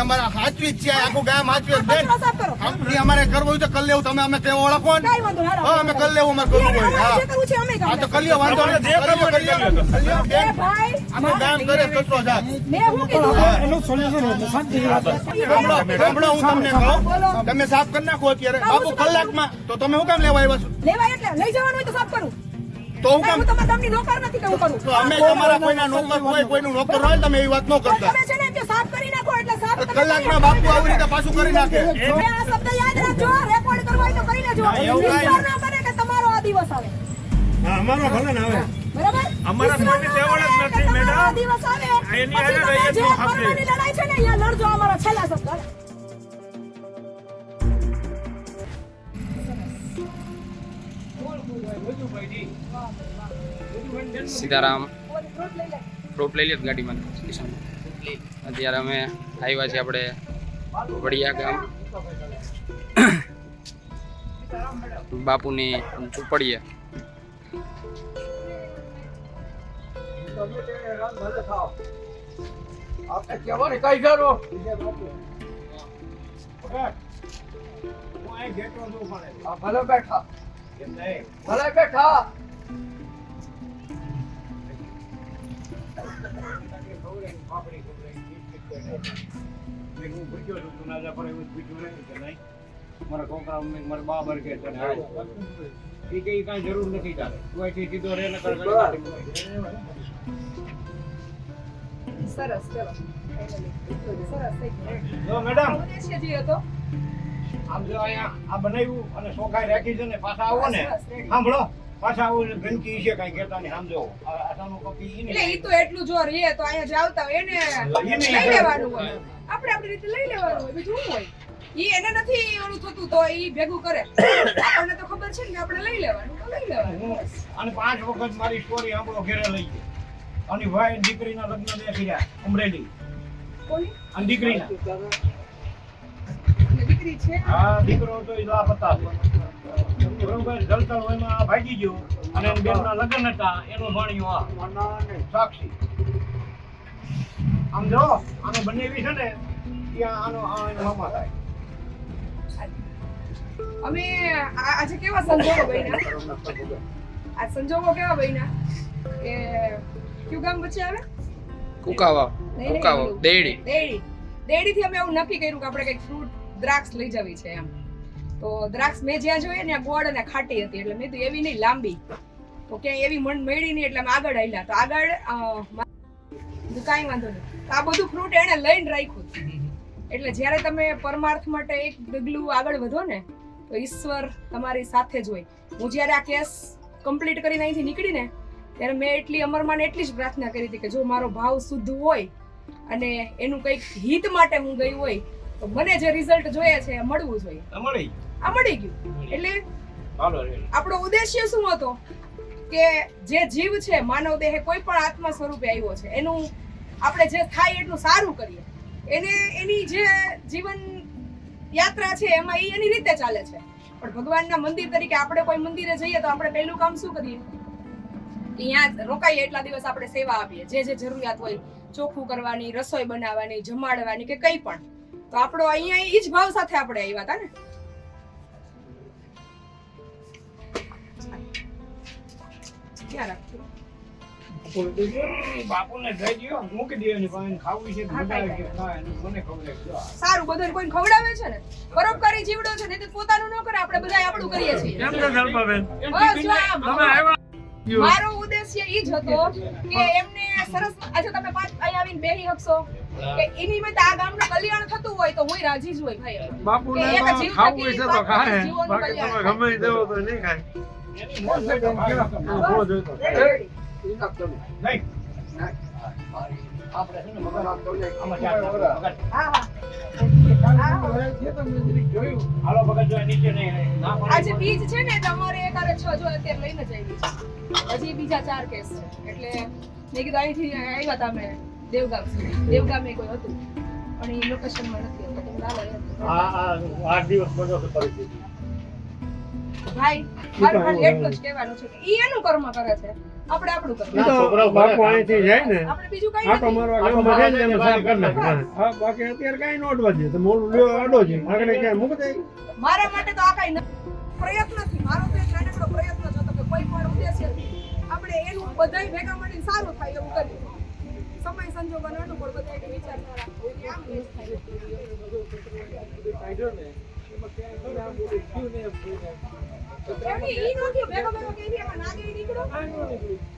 અમારા હાચવી જ છે આખું ગામ હાચવી જ બેન કચરો સાફ કરો કંપની અમારે કરવું હોય તો કરી લેવું તમે અમે કેવો ઓળખો અમે કરી લેવું અમારે કરવું તમે સાફ કરી નાખો અત્યારે. બાપુ કલાકમાં તો તમે શું કામ લેવા આવ્યા છો? લેવા એટલે લઈ જવાનું તો સાફ કરું. તો હું કામ તમારા ગામની નોકર નથી કે હું કરું. તો અમે તમારા કોઈના નોકર હોય કોઈનું નોકર હોય તમે એ વાત ન કરતા. તમે છે ને કે સાફ કરી નાખો એટલે સાફ કલાકમાં બાપુ આવી રીતે પાછું કરી નાખે. એટલે આ શબ્દ યાદ રાખજો રેકોર્ડ કરવા હોય તો કરી લેજો. એવું ના બને કે તમારો આ દિવસ આવે. હા અમારો ભલે ના આવે. બરાબર? અમારા વિશ્વાસ માટે ના જ નથી, તમારો આ મેડમ. દિવસ આવે. એની પછી રહીએ તો આપણે લડાઈ છે ને અહીંયા લડજો અમારા છેલ્લા શબ્દ સીતારામ. ફ્રૂટ લઈ લે. ગાડીમાં અત્યારે અમે આવ્યા છીએ આપણે વડિયા ગામ. બાપુની ઝૂંપડીએ. ભલે બેઠા. ભલે બેઠા મારા છોકરા મારા બા બરકે છે ને એ કઈ કાંઈ જરૂર નથી તારે તું અહીંથી સીધો રે ને કર સરસ ચલો સરસ થઈ ગયું. જો મેડમ ઉદ્દેશ્ય જે હતો આમ જો અહીંયા આ બનાવ્યું અને ચોખાઈ રાખી છે ને પાછા આવો ને. બસ, બસ, ready. સાંભળો પાછા આવો ને ગંદકી છે કાંઈ કહેતા નહીં સમજો આટાનું કપી એટલે ઈ તો એટલું જો રે તો અહીંયા જ હોય એને એને લઈ લેવાનું હોય. આપણે આપણી રીતે લઈ લેવાનું હોય બીજું હોય? ઈ એને નથી ઓલું થતું તો ઈ ભેગું કરે. આપણને તો ખબર છે ને આપણે લઈ લેવાનું તો લઈ લેવાનું. અને પાંચ વખત મારી સ્ટોરી સાંભળો ઘરે લઈ ગયો. અને ભાઈ દીકરીના લગ્ન બેસી રહ્યા અમરેલી. કોની? અને દીકરીના. દીકરી છે. હા દીકરો તો એ લાપતા છે બરોબર જલતર હોય આ ભાગી ગયો. અને બેનના લગ્ન હતા એનો ભાણિયો આ. સાક્ષી. આમ જો આનો બંને એવી છે ને ત્યાં આનો આ એનો મામા થાય. અમે આજે કેવા સંજોગો બન્યા? આ સંજોગો કેવા બન્યા? કે કયું ગામ વચ્ચે આવે? કુકાવા કુકાવા દેડી દેડી દેડી થી અમે એવું નક્કી કર્યું કે આપણે કઈ ફ્રૂટ દ્રાક્ષ લઈ જવી છે એમ. તો દ્રાક્ષ મેં જ્યાં જોઈએ ને ગોળ અને ખાટી હતી એટલે મેં તો એવી નહીં, લાંબી. તો ક્યાંય એવી મળી નહીં એટલે આગળ આવ્યા તો આગળ કાંઈ વાંધો નહીં. તો આ બધું ફ્રૂટ એણે લઈને રાખ્યું એટલે જ્યારે તમે પરમાર્થ માટે એક ડગલું આગળ વધો ને, તો ઈશ્વર તમારી સાથે જ હોય. હું જ્યારે આ કેસ કમ્પ્લીટ કરીને અહીંથી નીકળીને ત્યારે મેં એટલી અમરમાને એટલી જ પ્રાર્થના કરી હતી કે જો મારો ભાવ શુદ્ધ હોય અને એનું કંઈક હિત માટે હું ગઈ હોય તો મને જે રિઝલ્ટ જોઈએ છે એ મળવું જોઈએ. મળી આ મળી ગયું. એટલે હાલો આપણો ઉદ્દેશ્ય શું હતો? કે જે જીવ છે માનવ દેહ કોઈ પણ આત્મા સ્વરૂપે આવ્યો છે એનું આપણે જે થાય એટલું સારું કરીએ. એને એની જે જીવન યાત્રા છે એમાં એ એની રીતે ચાલે છે. પણ ભગવાનના મંદિર તરીકે આપણે કોઈ મંદિરે જઈએ તો આપણે પહેલું કામ શું કરીએ? અહીંયા રોકાઈએ એટલા દિવસ આપણે સેવા આપીએ. જે જે જરૂરિયાત હોય ચોખ્ખું કરવાની રસોઈ બનાવવાની જમાડવાની કે કંઈ પણ. તો આપણો અહીંયા એ જ ભાવ સાથે આપણે આવ્યા હતા ને? ક્યાં બાપુને મૂકી ખાવું છે બધા મને સારું બધાને કોઈને ખવડાવે છે ને? પરોપકારી જીવડો છે ને પોતાનું ન કરે આપણે બધા આપણું કરીએ છીએ. મારો ઉદ્દેશ્ય ઈ જ હતો કે એમને સરસ આજે તમે પાંચ અહીંયા આવીને બેહી શકશો. કે એની મેં આ ગામનું કલ્યાણ થતું હોય તો હું રાજી જ હોય ભાઈ. બાપુ ને એક જીવ ખાવું છે તો ખાય. બાકી તમે ગમે દેવો તો નહીં ખાય. આજે બીજ છે ને તમારે એકારે છ જો અત્યારે લઈને જ આવી હજી બીજા ચાર કેસ છે. એટલે મેં કીધું અહીંથી આવ્યા હતા અમે. દેવગામ સુધી. દેવગામે કોઈ હતું. પણ એ લોકેશનમાં નથી હતું. ના લઈ આ આ આઠ દિવસ બધો પરિસ્થિતિ ભાઈ મારે ખાલી એટલું જ કહેવાનું છે કે ઈ એનું કર્મ કરે છે. આપણે આપણું ઈ કરવું બાપુ અહીંથી જાય ને. આપણે બીજું કઈ આટો નથી. મારવા ગામમાં જાય ને એને કરી નાખે. હા બાકી અત્યારે કાંઈ ન અડવા તો મોલું લ્યો અડો છે આગળ ક્યાંય મૂકી દે? મારા માટે તો આ કઈ નથી. મારો તો એક નાનકડો પ્રયત્ન હતો કે કોઈ પણ ઉદ્દેશ્યથી આપણે એનું બધાય ભેગા મળીને સારું થાય એવું કરીએ. સમય સંજોગોનો અનુકૂળ બધાયને વિચાર રાખવો કે થાય? એમની ઈ નહોતી ભેગો ભેગો કે એરિયામાં નાગે ઈ નીકળો?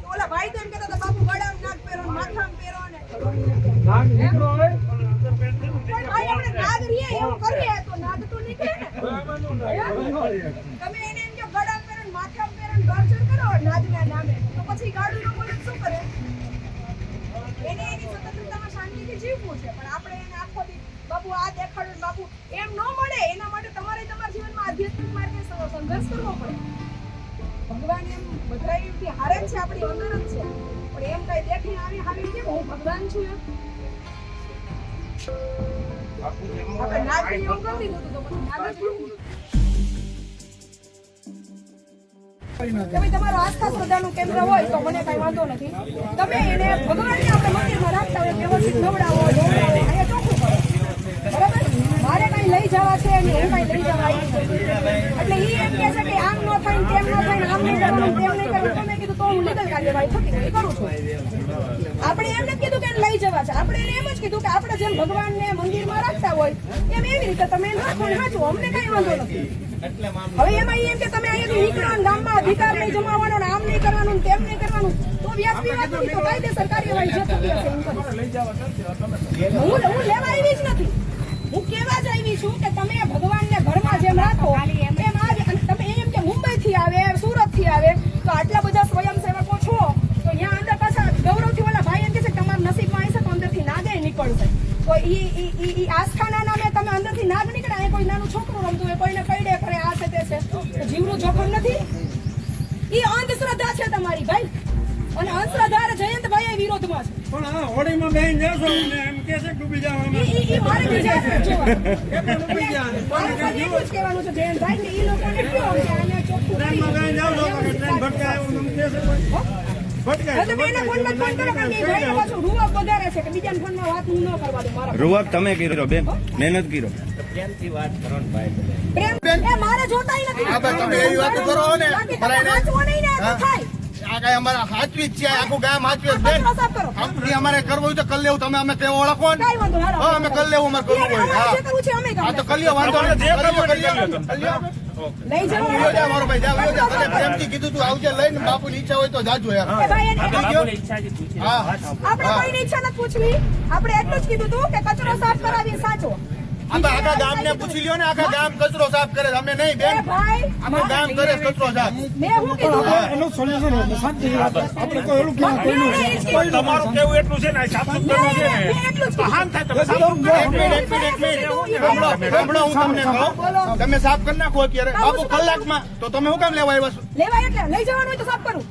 તો ઓલા ભાઈ તો એમ કહેતા હતા બાપુ ગળામાં નાગ પહેરો ને પહેરો ને. નાગ નીકળો હોય? ભાઈ આપણે નાગ રીએ એવું કરીએ તો નાગ તો નીકળે ને. તમે એને એમ કે ગળામાં પહેરો ને માથામાં પહેરો ને ટોર્ચર કરો નાગના નામે તો પછી ગાડું નો બોલે તો શું કરે એને એની સ્વતંત્રતામાં શાંતિથી જીવવું છે પણ આપણે એને આખો દી બાપુ આ દેખાડો ને બાપુ એમ ન મળે એના માટે તમારે તમારા જીવનમાં આધ્યાત્મિક માર્ગે સ- સંઘર્ષ કરવો પડે. ભગવાન એમ બધા એમથી હારે છે, આપણી અંદર જ છે. પણ એમ કઈ દેખી આવી હારી કેમ હું ભગવાન છું એમ? આપણે નાગ એવું કરી દીધું તો પછી નાગ જ કેવું? કે તમારું આસ્થા શ્રદ્ધાનું કેન્દ્ર હોય તો મને કઈ વાંધો નથી. તમે એને ભગવાનને આપણે રાખતા હોય, વ્યવસ્થિત નવડાવો ધોવડાવો અહીંયા ચોખ્ખું કરો બરાબર મારે કઈ લઈ જવા છે અને હું લઈ જવા એટલે ઈ એમ કહે છે કે આમ ન થાય કેમ ન થાય આમ નહીં કરવું તેમ નહીં કરવું. તમે કીધું તો હું લીગલ કાર્યવાહી થતી કરું છું. આપણે એમ નથી કીધું કે લઈ જવા છે. આપણે એમ જ કીધું કે આપણે જેમ ભગવાનને મંદિરમાં રાખતા હોય, એમ એવી રીતે તમે રાખો સાચું અમને કઈ વાંધો નથી. હવે એમાં એમ કે તમે અહીંયાથી નીકળો ગામમાં અધિકાર નહીં જમાવવાનો આમ નહીં કરવાનું તેમ નહીં કરવાનું. તો વ્યાજબી વાત તો કાયદેસર કાર્યવાહી જે થતી હશે હું લેવા આવી જ નથી. કેવા જ આવી છું કે તમે ભગવાનને ઘરમાં જેમ રાખો, એમ આજ તમે એમ કે મુંબઈ થી આવે સુરતથી આવે, તો આટલા બધા સ્વયંસેવકો છો, તો અહીંયા અંદર પાછા ગૌરવથી ઓલા ભાઈ એમ કે છે તમારા નસીબમાં હશે તો અંદરથી નાગે નીકળશે. તો ઈ ઈ આસ્થાના નામે તમે અંદરથી નાગ નીકળ્યા એ કોઈ નાનું છોકરું રમતું હોય, કોઈને કઈડે કરે આ છે તે છે. જીવનું જોખમ નથી? ઈ અંધશ્રદ્ધા છે તમારી ભાઈ. અને અંધશ્રદ્ધા જયંતભાઈ વિરોધમાં છે. પણ આ હોળીમાં બેહીને જાશો ને એમ કે છે ડૂબી જવામાં ઈ- ઈ- મારે બીજા ડૂબી જાય મારે ખાલી જ કહેવાનું છે જયંતભાઈ કે ઈ લોકોને કહો કે અહીંયા ચોખ્ખું ટ્રેનમાં બેહીને જાવ કે ટ્રેન ભટકાય એવું તમને કહે છે. કોઈ? ભટકાય તમે કીધો બેન મહેનત કરો કારણ કે ઈ ભાઈને પાછું રૂવાબ વધારે છે કે બીજાના ફોનમાં વાત કરો ન કરવા દઉં મારા રૂવાબ તમે કર્યો બેન. મહેનત કર્યો. પ્રેમ એ મારે જોતા નથી. તમે એવી વાતો કરો ને. થાય. આ કઈ અમારા હાચવી જ છે આખું ગામ હાચવી બેન અમારે કરવું હોય તો કરી લેવું તમે અમે કેવો ઓળખો ને. હા અમે કરી લેવું અમારે કરવું હોય. હા. તો કરી લ્યો વાંધો નહીં. કીધું તું આવજે લઈને બાપુ ની ઈચ્છા હોય તો જાજો યાર. આપણે ઈચ્છા આપણે એટલું જ કીધું તું કે કચરો સાફ કરાવી સાચો તો આખા ગામ ને પૂછી લ્યો ને આખા ગામ કચરો સાફ કરે અમે નહીં બેન. આખું ગામ કરે કચરો સાફ. હું એનું સોલ્યુશન આપણે કોઈ એનું કેવું કોઈનું મેં એ જ કીધું. તમારું કેવું એટલું છે ને સાફ સુથરું છે ને? મેં એટલું જ કીધું. હાન થાય તમે સાફ હું તમને કહું તમે સાફ કરી નાખો અત્યારે. બાપુ કલાકમાં. તો તમે શું કામ લેવા આવ્યા છો? લેવા એટલે લઈ જવાનું હોય તો સાફ કરું.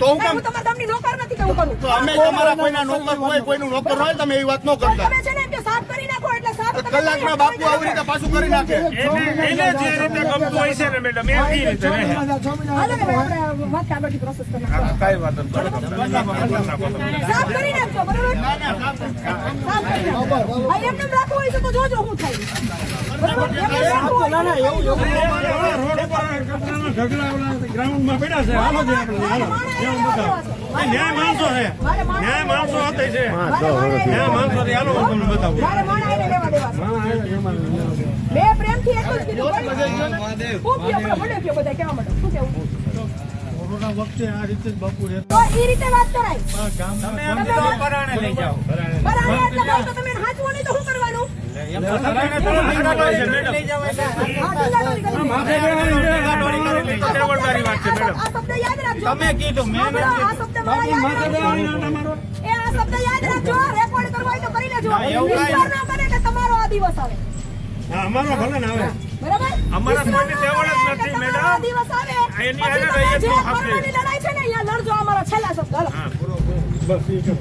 તો હું હું કામ તમારા ગામની નોકર નથી કે હું કરું? તો અમે તમારા કોઈના નોકર હોય કોઈનું નોકર હોય તમે એવી વાત ન કરતા. કરી નાખો એટલે સાફ તમે કલાકમાં બાપુ આવી રીતે પાછું કરી નાખે. એને જે રીતે ગમતું હોય છે ને મેડમ એ રીતે હાલો ને આપણે વાત આગળની પ્રોસેસ કરી નાખો. કાઈ વાત નથી સાફ કરી નાખજો બરોબર? સાફ કરી નાખો હા, એમને એમ રાખવું હોય છે તો જોજો હું થાય. બરોબર? એમને એમ રાખવું હોય રોડ ઉપર કચરાના ગ્રાઉન્ડમાં પડ્યા છે. હાલો છે આપણે હાલો. ન્યાય માણસો છે. ન્યાય માણસો હાથે છે. ન્યાય માણસો છે. હાલો હું તમને બતાવું. પ્રેમથી જ કીધું. ખૂબ મને બધા. શું? કોરોના વખતે આ રીતે બાપુ રહે તો એ રીતે વાત કરાય. ગામ પરાણે લઈ જાઓ. પરાણે. એટલે ભાઈ તો તમે હાચવો નહીં તો શું કરવાનું? તમે કીધું મેં તમારો આ દિવસ આવે. અમારો ભલે ને આવે. બરાબર? અમારા કોઈને ના જ નથી, મેડમ. દિવસ આવે. એની રહીએ તો. લડાઈ છે ને અહીંયા લડજો અમારા છેલ્લા શબ્દ. બસ કરો